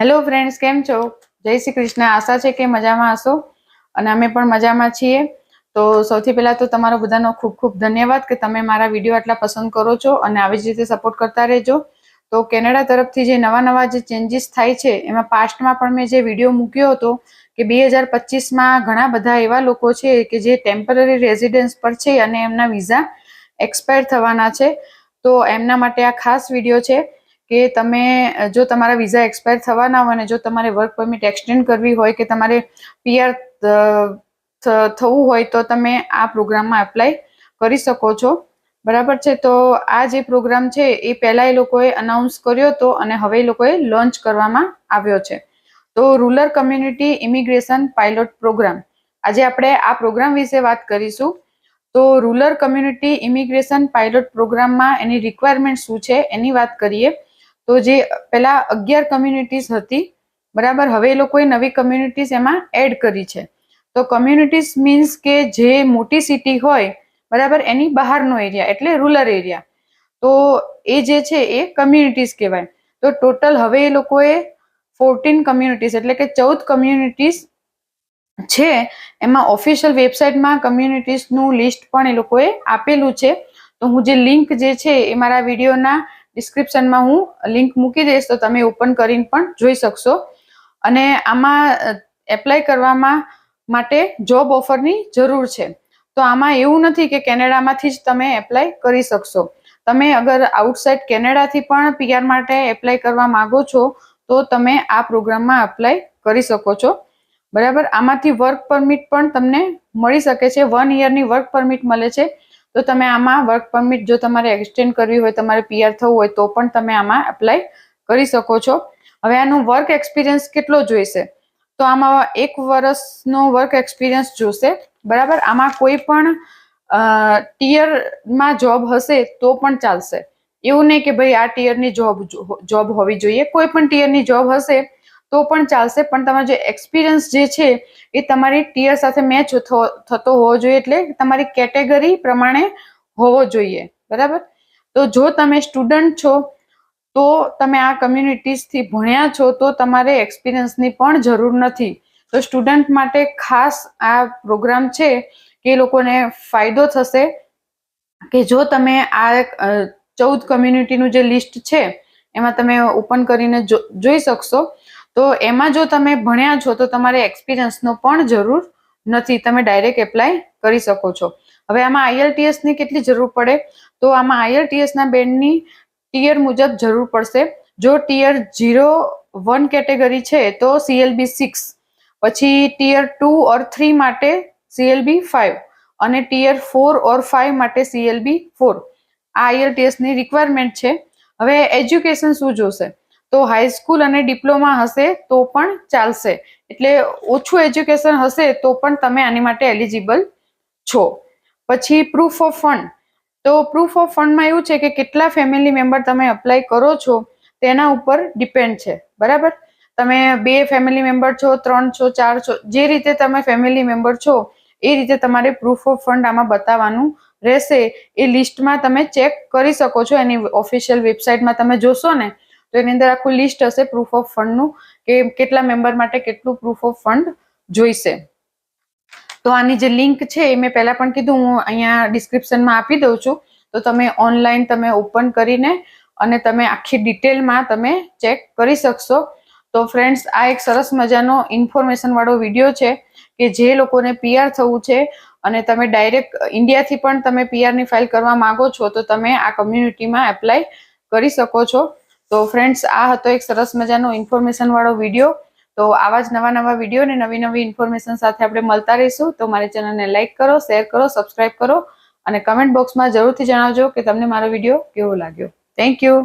Hello friends કેમ છો? જય શ્રી કૃષ્ણ. આશા છે કે મજામાં હશો? અને અમે પણ મજામાં છીએ. તો સૌથી પહેલાં તો તમારો બધાનો ખૂબ ખૂબ ધન્યવાદ કે તમે મારા વીડિયો આટલા પસંદ કરો છો અને આવી જ રીતે સપોર્ટ કરતા રહેજો. તો કેનેડા તરફથી જે નવા નવા જે ચેન્જીસ થાય છે, એમાં પાસ્ટમાં પણ મેં જે વીડિયો મૂક્યો હતો કે બે હજાર પચીસમાં ઘણા બધા એવા લોકો છે કે જે ટેમ્પરરી રેઝિડન્સ પર છે અને એમના વિઝા એક્સપાયર થવાના છે. તો એમના માટે આ ખાસ વીડિયો છે. કે તમે જો તમારા વિઝા એક્સપાયર થવાના હોય અને જો તમારે વર્ક પરમિટ એક્સટેન્ડ કરવી હોય કે તમારે પીઆર થવું હોય તો તમે આ પ્રોગ્રામમાં એપ્લાય કરી શકો છો. બરાબર છે? તો આ જે પ્રોગ્રામ છે એ પહેલાં એ લોકોએ અનાઉન્સ કર્યો હતો અને હવે એ લોકોએ લોન્ચ કરવામાં આવ્યો છે. તો rural community immigration pilot programme. આજે આપણે આ પ્રોગ્રામ વિશે વાત કરીશું. તો રૂરલ કમ્યુનિટી ઇમિગ્રેશન પાયલોટ પ્રોગ્રામમાં એની રિક્વાયરમેન્ટ શું છે એની વાત કરીએ. તો જે પહેલા અગિયાર કમ્યુનિટીઝ હતી, બરાબર? હવે એ લોકોએ નવી કમ્યુનિટીઝ એમાં એડ કરી છે. તો કમ્યુનિટીઝ મીન્સ કે જે મોટી સિટી હોય, બરાબર? એની બહારનો એરિયા એટલે રૂરલ એરિયા તો એ જે છે એ કમ્યુનિટીઝ કહેવાય. તો ટોટલ હવે એ લોકોએ ફોર્ટીન કમ્યુનિટીઝ એટલે કે ચૌદ કમ્યુનિટીઝ છે. એમાં ઓફિશિયલ વેબસાઇટમાં કમ્યુનિટીઝનું લિસ્ટ પણ એ લોકોએ આપેલું છે. તો હું જે લિંક જે છે એ મારા વિડીયોના ડિસ્ક્રિપ્શનમાં હું લિંક મૂકી દઈશ, તો તમે ઓપન કરીને પણ જોઈ શકશો. અને આમાં એપ્લાય કરવામાં માટે જોબ ઓફરની જરૂર છે. તો આમાં એવું નથી કે કેનેડામાંથી જ તમે એપ્લાય કરી શકશો. તમે અગર આઉટસાઇડ કેનેડાથી પણ પીઆર માટે એપ્લાય કરવા માંગો છો, તો તમે આ પ્રોગ્રામમાં એપ્લાય કરી શકો છો. બરાબર? આમાંથી વર્ક પરમિટ પણ તમને મળી શકે છે. વન યરની વર્ક પરમિટ મળે છે. તો તમે આમાં વર્ક પરમિટ જો તમારે એક્સટેન્ડ કરવી હોય, તમારે પીઆર થવું હોય, તો પણ તમે આમાં એપ્લાય કરી શકો છો. હવે આનું વર્ક એક્સપિરિયન્સ કેટલો જોઈશે? તો આમાં એક વર્ષનો વર્ક એક્સપિરિયન્સ જોશે. બરાબર? આમાં કોઈ પણ ટીયરમાં જોબ હશે તો પણ ચાલશે. એવું નહીં કે ભાઈ આ ટીયરની જોબ જોબ હોવી જોઈએ. કોઈ પણ ટીયરની જોબ હશે તો પણ ચાલશે. પણ તમારો જે એક્સપિરિયન્સ જે છે, એ તમારી ટીયર સાથે મેચ થતો હોવો જોઈએ. એટલે તમારી કેટેગરી પ્રમાણે હોવો જોઈએ. બરાબર? તો જો તમે સ્ટુડન્ટ છો, તો તમે આ કમ્યુનિટીઝથી ભણ્યા છો, તો તમારે એક્સપિરિયન્સની પણ જરૂર નથી. તો સ્ટુડન્ટ માટે ખાસ આ પ્રોગ્રામ છે કે એ લોકોને ફાયદો થશે કે જો તમે આ ચૌદ કમ્યુનિટીનું જે લિસ્ટ છે, એમાં તમે ઓપન કરીને જોઈ શકશો. તો એમાં જો તમે ભણ્યા છો, તો તમારે એક્સપિરિયન્સનો પણ જરૂર નથી. તમે ડાયરેક્ટ એપ્લાય કરી શકો છો. હવે આમાં આઈએલટીએસની કેટલી જરૂર પડે? તો આમાં આઈએલટીએસના બેન્ડની ટીયર મુજબ જરૂર પડશે. જો ટીયર ઝીરો વન કેટેગરી છે, તો સીએલબી સિક્સ પછી ટીયર ટુ ઓર થ્રી માટે સીએલબી ફાઇવ અને ટીયર ફોર ઓર ફાઇવ માટે સીએલબી ફોર આ આઈએલટીએસની રિક્વાયરમેન્ટ છે. હવે એજ્યુકેશન શું જોશે? તો હાઈસ્કૂલ અને ડિપ્લોમા હશે તો પણ ચાલશે. એટલે ઓછું એજ્યુકેશન હશે તો પણ તમે આની માટે એલિજિબલ છો. પછી પ્રૂફ ઓફ ફંડ તો પ્રૂફ ઓફ ફંડમાં એવું છે કે કેટલા ફેમિલી મેમ્બર તમે અપ્લાય કરો છો તેના ઉપર ડિપેન્ડ છે. બરાબર? તમે બે ફેમિલી મેમ્બર છો, ત્રણ છો, ચાર છો, જે રીતે તમે ફેમિલી મેમ્બર છો, એ રીતે તમારે પ્રૂફ ઓફ ફંડ આમાં બતાવવાનું રહેશે. એ લિસ્ટમાં તમે ચેક કરી શકો છો એની ઓફિશિયલ વેબસાઇટમાં તમે જોશો ને તો એની અંદર આખું લિસ્ટ હશે પ્રૂફ ઓફ ફંડનું કે કેટલા મેમ્બર માટે કેટલું પ્રૂફ ઓફ ફંડ જોઈશે. તો આની જે લિંક છે એ મેં પહેલાં પણ કીધું, હું અહીંયા ડિસ્ક્રિપ્શનમાં આપી દઉં છું. તો તમે ઓનલાઈન તમે ઓપન કરીને અને તમે આખી ડિટેલમાં તમે ચેક કરી શકશો. તો ફ્રેન્ડ્સ આ એક સરસ મજાનો ઇન્ફોર્મેશનવાળો વીડિયો છે કે જે લોકોને પીઆર થવું છે અને તમે ડાયરેક્ટ ઇન્ડિયાથી પણ તમે પીઆરની ફાઇલ કરવા માંગો છો, તો તમે આ કમ્યુનિટીમાં એપ્લાય કરી શકો છો. તો ફ્રેન્ડ્સ આ હતો એક સરસ મજાનો ઇન્ફોર્મેશન વાળો વીડિયો તો આવા જ નવા નવા વીડિયો ને નવી નવી ઇન્ફોર્મેશન સાથે આપણે મળતા રહીશું. તો મારી ચેનલને લાઇક કરો શેર કરો સબસ્ક્રાઇબ કરો અને કમેન્ટ બોક્સમાં જરૂરથી જણાવજો કે તમને મારો વીડિયો કેવો લાગ્યો. Thank you